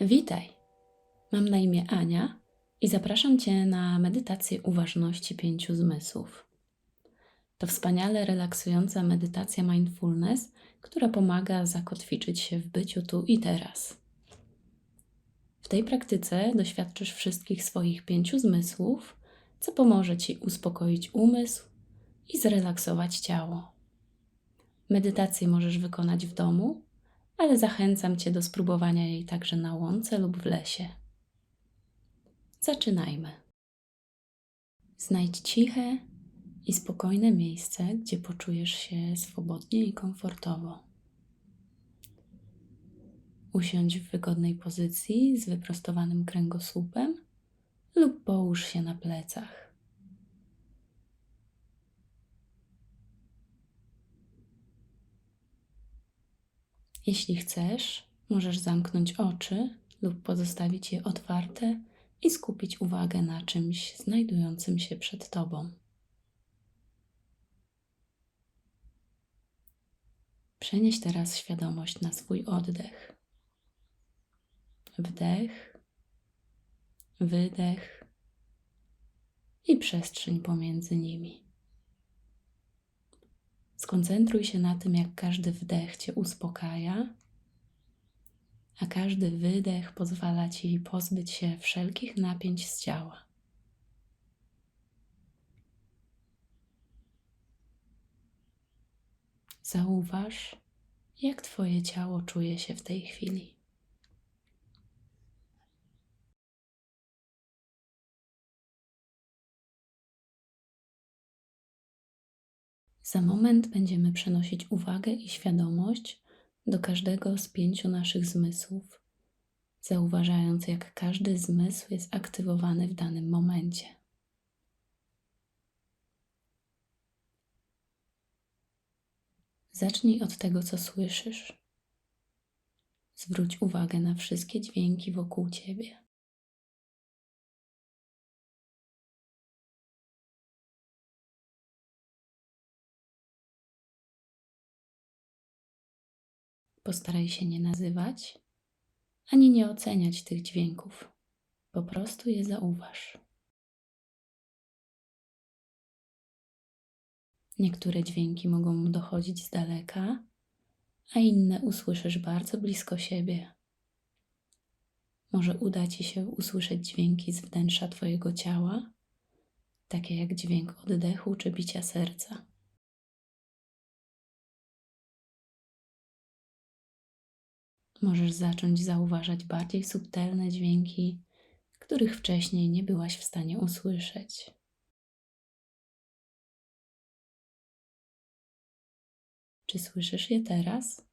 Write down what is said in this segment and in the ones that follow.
Witaj. Mam na imię Ania i zapraszam Cię na medytację uważności pięciu zmysłów. To wspaniale relaksująca medytacja mindfulness, która pomaga zakotwiczyć się w byciu tu i teraz. W tej praktyce doświadczysz wszystkich swoich pięciu zmysłów, co pomoże Ci uspokoić umysł i zrelaksować ciało. Medytację możesz wykonać w domu ale zachęcam Cię do spróbowania jej także na łące lub w lesie. Zaczynajmy. Znajdź ciche i spokojne miejsce, gdzie poczujesz się swobodnie i komfortowo. Usiądź w wygodnej pozycji z wyprostowanym kręgosłupem lub połóż się na plecach. Jeśli chcesz, możesz zamknąć oczy lub pozostawić je otwarte i skupić uwagę na czymś znajdującym się przed Tobą. Przenieś teraz świadomość na swój oddech. Wdech, wydech i przestrzeń pomiędzy nimi. Skoncentruj się na tym, jak każdy wdech Cię uspokaja, a każdy wydech pozwala Ci pozbyć się wszelkich napięć z ciała. Zauważ, jak Twoje ciało czuje się w tej chwili. Za moment będziemy przenosić uwagę i świadomość do każdego z pięciu naszych zmysłów, zauważając, jak każdy zmysł jest aktywowany w danym momencie. Zacznij od tego, co słyszysz. Zwróć uwagę na wszystkie dźwięki wokół ciebie. Postaraj się nie nazywać ani nie oceniać tych dźwięków. Po prostu je zauważ. Niektóre dźwięki mogą dochodzić z daleka, a inne usłyszysz bardzo blisko siebie. Może uda ci się usłyszeć dźwięki z wnętrza Twojego ciała, takie jak dźwięk oddechu czy bicia serca. Możesz zacząć zauważać bardziej subtelne dźwięki, których wcześniej nie byłaś w stanie usłyszeć. Czy słyszysz je teraz?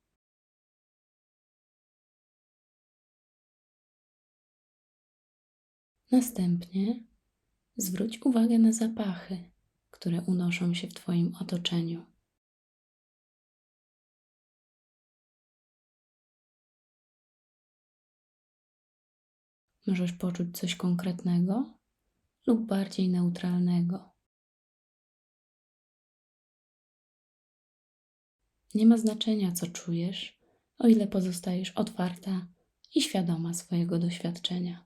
Następnie zwróć uwagę na zapachy, które unoszą się w Twoim otoczeniu. Możesz poczuć coś konkretnego lub bardziej neutralnego. Nie ma znaczenia, co czujesz, o ile pozostajesz otwarta i świadoma swojego doświadczenia.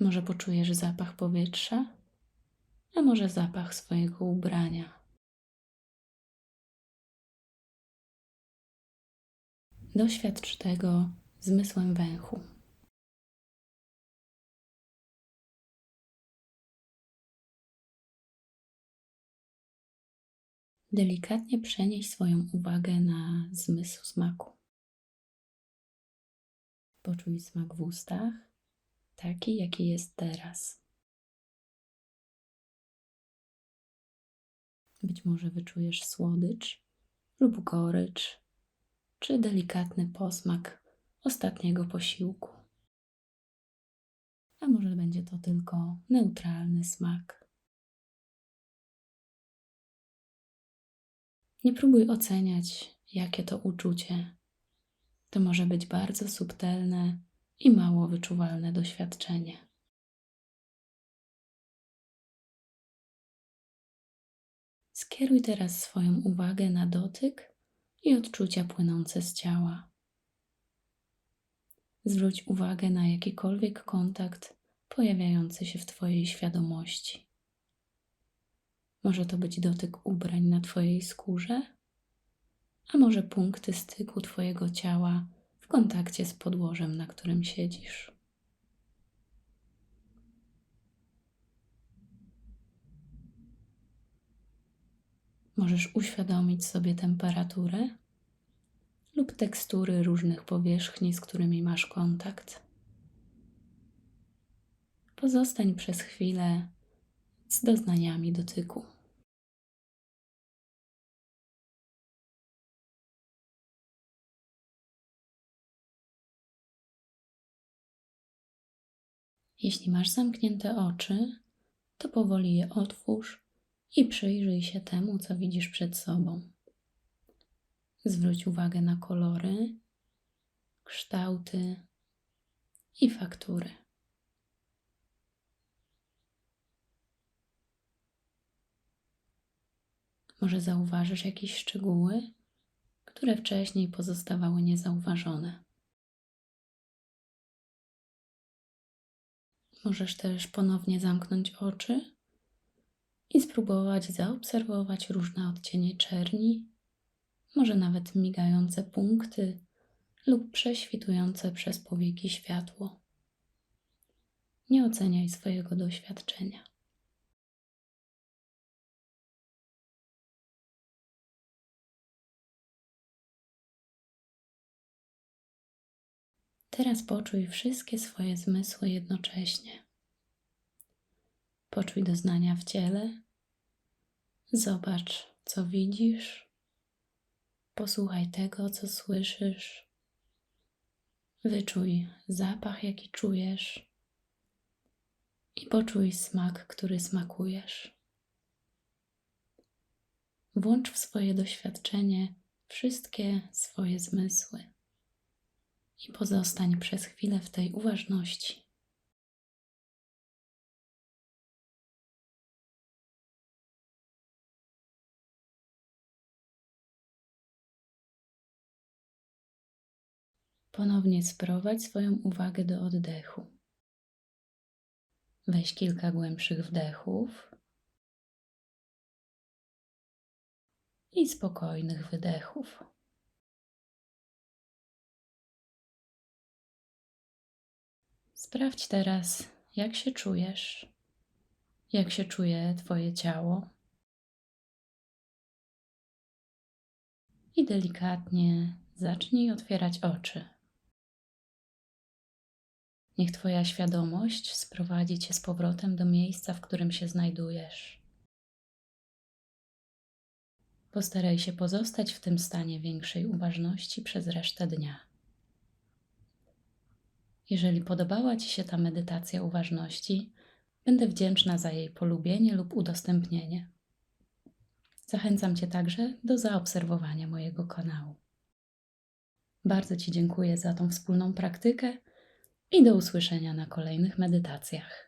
Może poczujesz zapach powietrza, a może zapach swojego ubrania. Doświadcz tego zmysłem węchu. Delikatnie przenieś swoją uwagę na zmysł smaku. Poczuj smak w ustach, taki jaki jest teraz. Być może wyczujesz słodycz lub gorycz, czy delikatny posmak ostatniego posiłku. A może będzie to tylko neutralny smak. Nie próbuj oceniać, jakie to uczucie. To może być bardzo subtelne i mało wyczuwalne doświadczenie. Skieruj teraz swoją uwagę na dotyk i odczucia płynące z ciała. Zwróć uwagę na jakikolwiek kontakt pojawiający się w Twojej świadomości. Może to być dotyk ubrań na Twojej skórze, a może punkty styku Twojego ciała w kontakcie z podłożem, na którym siedzisz. Możesz uświadomić sobie temperaturę lub tekstury różnych powierzchni, z którymi masz kontakt. Pozostań przez chwilę z doznaniami dotyku. Jeśli masz zamknięte oczy, to powoli je otwórz i przyjrzyj się temu, co widzisz przed sobą. Zwróć uwagę na kolory, kształty i faktury. Może zauważysz jakieś szczegóły, które wcześniej pozostawały niezauważone. Możesz też ponownie zamknąć oczy i spróbować zaobserwować różne odcienie czerni, może nawet migające punkty lub prześwitujące przez powieki światło. Nie oceniaj swojego doświadczenia. Teraz poczuj wszystkie swoje zmysły jednocześnie. Poczuj doznania w ciele. Zobacz, co widzisz. Posłuchaj tego, co słyszysz. Wyczuj zapach, jaki czujesz. I poczuj smak, który smakujesz. Włącz w swoje doświadczenie wszystkie swoje zmysły i pozostań przez chwilę w tej uważności. Ponownie sprowadź swoją uwagę do oddechu. Weź kilka głębszych wdechów i spokojnych wydechów. Sprawdź teraz, jak się czujesz, jak się czuje Twoje ciało. I delikatnie zacznij otwierać oczy. Niech Twoja świadomość sprowadzi Cię z powrotem do miejsca, w którym się znajdujesz. Postaraj się pozostać w tym stanie większej uważności przez resztę dnia. Jeżeli podobała Ci się ta medytacja uważności, będę wdzięczna za jej polubienie lub udostępnienie. Zachęcam Cię także do zaobserwowania mojego kanału. Bardzo Ci dziękuję za tą wspólną praktykę i do usłyszenia na kolejnych medytacjach.